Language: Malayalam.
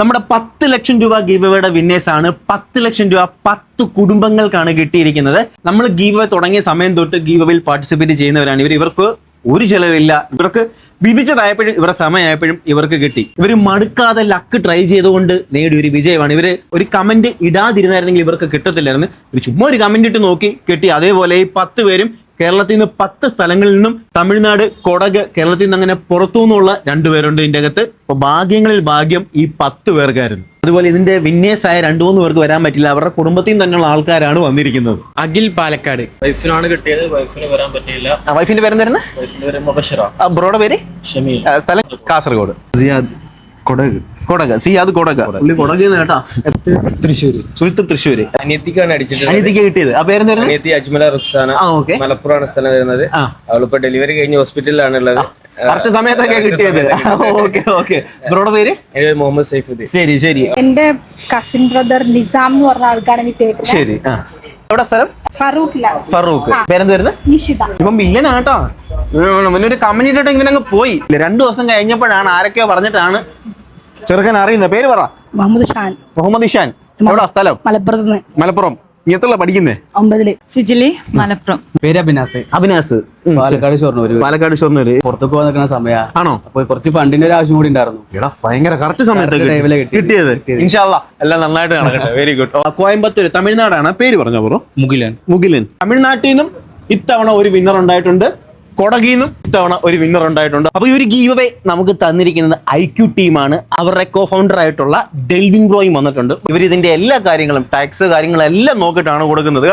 നമ്മുടെ പത്ത് ലക്ഷം രൂപ ഗീവയുടെ വിന്നേഴ്സ് ആണ്. പത്ത് ലക്ഷം രൂപ പത്ത് കുടുംബങ്ങൾക്കാണ് കിട്ടിയിരിക്കുന്നത്. നമ്മൾ ഗീവ തുടങ്ങിയ സമയം തൊട്ട് ഗീവയിൽ പാർട്ടിസിപ്പേറ്റ് ചെയ്യുന്നവരാണ് ഇവർ. ഇവർക്ക് ഒരു ചെലവില്ല. ഇവർക്ക് വിധിച്ചതായപ്പോഴും ഇവരുടെ സമയമായപ്പോഴും ഇവർക്ക് കിട്ടി. ഇവർ മടുക്കാതെ ലക്ക് ട്രൈ ചെയ്തുകൊണ്ട് നേടിയ ഒരു വിജയമാണ്. ഇവർ ഒരു കമന്റ് ഇടാതിരുന്നായിരുന്നെങ്കിൽ ഇവർക്ക് കിട്ടത്തില്ലായിരുന്നു. ഒരു ചുമ്മാ ഒരു കമന്റ് ഇട്ട് നോക്കി കിട്ടി. അതേപോലെ ഈ പത്ത് പേരും കേരളത്തിൽ നിന്ന് പത്ത് സ്ഥലങ്ങളിൽ നിന്നും തമിഴ്നാട് കൊടക് കേരളത്തിൽ നിന്ന് അങ്ങനെ പുറത്തു നിന്നുള്ള രണ്ടുപേരുണ്ട് ഇതിന്റെ അകത്ത്. ഭാഗ്യങ്ങളിൽ ഭാഗ്യം ഈ പത്ത് പേർക്കായിരുന്നു. അതുപോലെ ഇതിന്റെ വിന്നേഴ്സ് ആയ രണ്ടു മൂന്ന് പേർക്ക് വരാൻ പറ്റില്ല. അവരുടെ കുടുംബത്തിൽ തന്നെയുള്ള ആൾക്കാരാണ് വന്നിരിക്കുന്നത്. അഖിൽ പാലക്കാട്. വൈഫിനാണ് കിട്ടിയത്. വൈഫിന് വരാൻ പറ്റിയില്ല. വൈഫിന്റെ പേരെന്തായിരുന്നു? വൈഫിന്റെ പേര് മുബഷിറ. ബ്രോയുടെ പേര്? ഷമീൽ. സ്ഥലം? കാസർഗോഡ്. സിയാദ്. കൊടക്. കൊടക്. സിയാദ് കൊടക്. പുള്ളി കൊടക് കേട്ടാ. തൃശ്ശൂര്. സുഹൃത്ത് തൃശ്ശൂര്. അനിയത്തിക്കാണ് അടിച്ചിട്ടുള്ളത്. അനിയത്തിക്ക് കിട്ടിയത്. ആ പേരെന്തായിരുന്നു അനിയത്തി അജ്മല റുക്സാന ആ ഓക്കെ. മലപ്പുറമാണ് സ്ഥലം വരുന്നത്. ആ. അവളിപ്പോ ഡെലിവറി കഴിഞ്ഞ് ഹോസ്പിറ്റലിലാണ് ഉള്ളത്. കറക്റ്റ് സമയത്തൊക്കെ കിട്ടിയത്. Okay okay. ബ്രോയുടെ പേര്? മുഹമ്മദ് സൈഫുദ്ദീൻ. ശരി ശരി. എന്റെ കസിൻ ബ്രദർ നിസാം എന്ന് പറഞ്ഞ ആൾക്കാരെ കിട്ടിയേക്കുന്നത് ശരി ആ. എവിടെ സ്ഥലം? ഫറൂഖിലാണ്. ഫറൂഖ്. നിഷിത. വില്ലനാട്ടോ ഇവനൊരു ഇങ്ങനെ അങ്ങ് പോയി. രണ്ടു ദിവസം കഴിഞ്ഞപ്പോഴാണ് ആരൊക്കെയോ പറഞ്ഞിട്ടാണ് ചെറുക്കൻ അറിയുന്ന പേര് പറ. മുഹമ്മദ് ഷാൻ. മുഹമ്മദ് ഇഷാൻ. എവിടെ സ്ഥലം? മലപ്പുറത്ത് മലപ്പുറം. നീ എത്ര പഠിക്കുന്നേ? ഒമ്പതിൽ. സിജിലി. മലപ്പുറം. പേര് അഭിനാസ് അഭിനാസ് പാലക്കാട് ഷൊർണൂര്. പാലക്കാട് ഷൊർണൂര്. പുറത്തൊക്കെ പോകാൻ നിൽക്കുന്ന സമയ. ആണോ? അപ്പൊ കുറച്ച് ഫണ്ടിന്റെ ഒരു ആവശ്യം കൂടി ഉണ്ടായിരുന്നു. എടാ ഭയങ്കര കറക്റ്റ് സമയത്ത് കിട്ടിയത്. ഇൻഷാല്ല എല്ലാം നന്നായിട്ട് നടക്കട്ടെ. വെരി ഗുഡ് കോയമ്പത്തൂർ തമിഴ്നാടാണ്. പേര് പറഞ്ഞു ബ്രോ. മുഗിലൻ മുകിലൻ. തമിഴ്നാട്ടിൽ നിന്നും ഇത്തവണ ഒരു വിന്നർ ഉണ്ടായിട്ടുണ്ട്. കൊടകിന്നും ഇത്തവണ ഒരു വിന്നർ ഉണ്ടായിട്ടുണ്ട്. അപ്പോൾ ഈ ഒരു ഗീവ് നമുക്ക് തന്നിരിക്കുന്നത് ഐ ക്യു ടീമാണ് അവരുടെ കോ ഫൗണ്ടർ ആയിട്ടുള്ള ഡെൽവിൻ ബ്രോയും വന്നിട്ടുണ്ട്. ഇവർ ഇതിന്റെ എല്ലാ കാര്യങ്ങളും ടാക്സ് കാര്യങ്ങളെല്ലാം നോക്കിയിട്ടാണ് കൊടുക്കുന്നത്.